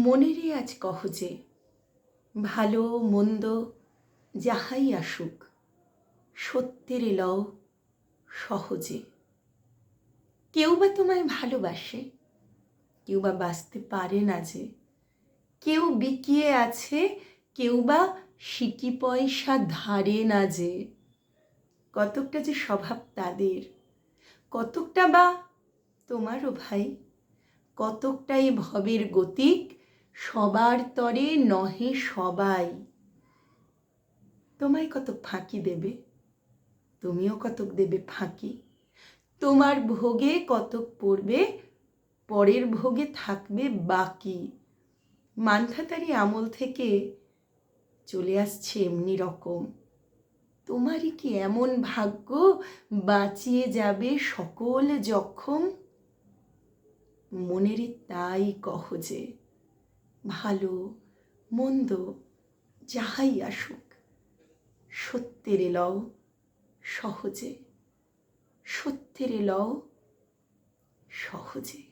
মনেরই আজ কহ যে ভালো মন্দ যাহাই আসুক, সত্যের লও সহজে। কেউ বা তোমায় ভালোবাসে, কেউ বা বাঁচতে পারে না যে, কেউ বিকিয়ে আছে, কেউ বা সিকি পয়সা ধারে না যে। কতকটা যে স্বভাব তাদের, কতকটা বা তোমারও ভাই কতকটাই ভবের গতিক সবার তরে নহে সবাই। তোমায় কতক ফাঁকি দেবে? তুমিও কতক দেবে ফাঁকি? তোমার ভোগে কতক পড়বে? পরের ভোগে থাকবে বাকি। মান্ধাতারি আমল থেকে চলে আসছে এমনি রকম। তোমারই কি এমন ভাগ্য বাঁচিয়ে যাবে সকল জখম? মনেরই তাই কহ যে ভালো মন্দ যাহাই আসুক সত্যের লও সহজে সত্যের লও সহজে।